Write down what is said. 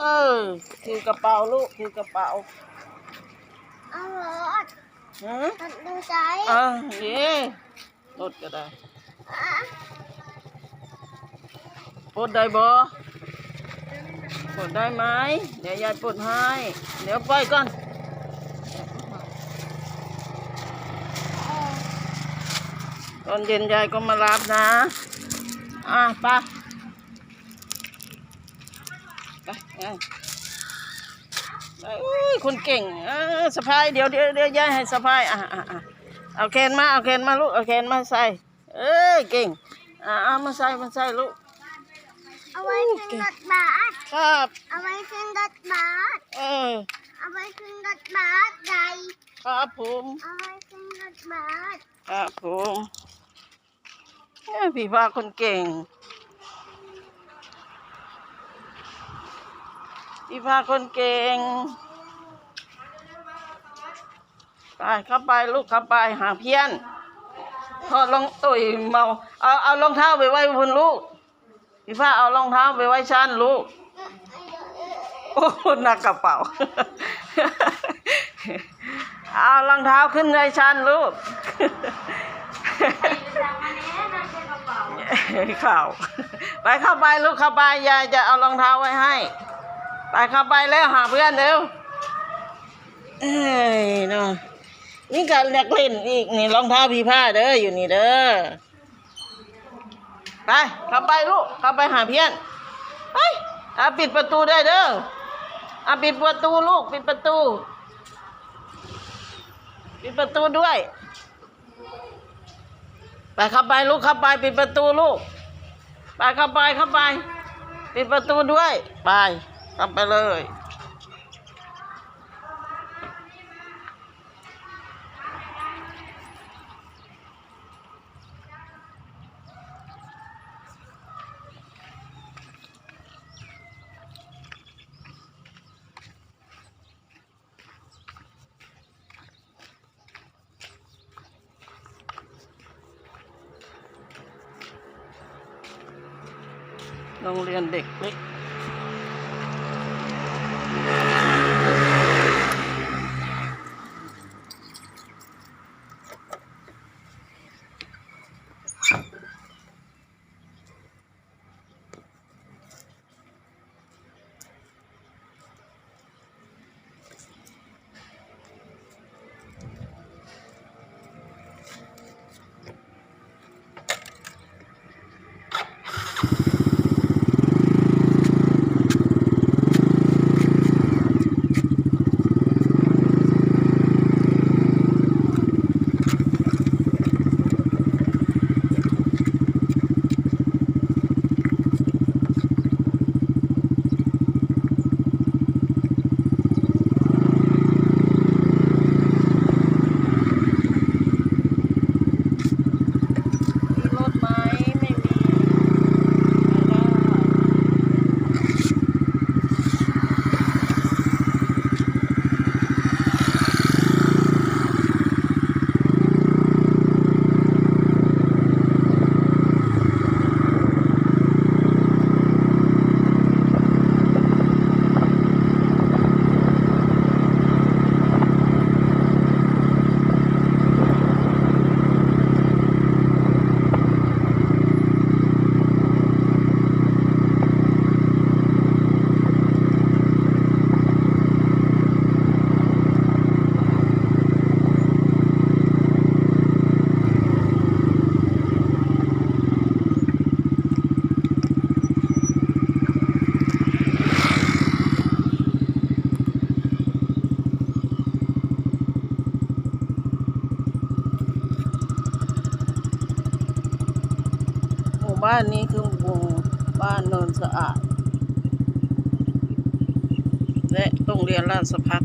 เออถือกระเป๋าลูกถือกระเป๋าเอารถหือรถดูใจอะเย่รถก็ได้อะปลดได้บ่ปลดได้ไหมเดี๋ยวยายปลดให้ เดี๋ยวไปก่อนตอนเย็นยายก็มารับนะ อะไปไปเอาไปอุ้ย คนเก่งเออสะพายเดี๋ยวเดี๋ยวเดี๋ยวยายให้สะพายอะอะอะเอาแขนมาเอาแขนมาลูกเอาแขนมาใส่ เอ้ยเก่งอะเอามาใส่มาใส่ลูกเอาไว้ขึ้นรถบัสครับเอาไว้ขึ้นรถบัสเออเอาไว้ขึ้นรถบัสใหญ่ครับผมเอาไว้ขึ้นรถบัสครับผมเอ้ยพี่พาคนเก่ง พี่พาคนเก่ง ไปเข้าไปลูกเข้าไปหาเพี้ยนถอดรองตุยเมาเอาเอารองเท้าไปไว้บนลูกพี่พาเอารองเท้าไปไว้ชั้นลูก โอ้หนักกระเป๋า เอารองเท้าขึ้นในชั้นลูกข่าวไปเข้าไปลูกเข้าไปยายจะเอารองเท้าไว้ให้ ไปเข้าไปแล้วหาเพื่อนเร็วเอ้ยเนาะนี่การอยากเล่นอีกนี่รองเท้าพี่ผ้าเด้ออยู่นี่เด้อไปเข้าไปลูกเข้าไปหาเพื่อนไปอะปิดประตูได้เด้ออะปิดประตูลูกปิดประตู ปิดประตูด้วย ไปเข้าไปลูกเข้าไป ปิดประตูลูกไปเข้าไปเข้าไป ปิดประตูด้วยไป เข้าไปเลย โรงเรียนเด็กเล็ก บ้านนี้คือบูบ้านโนนสะอาด และโรงเรียนราชพัฒ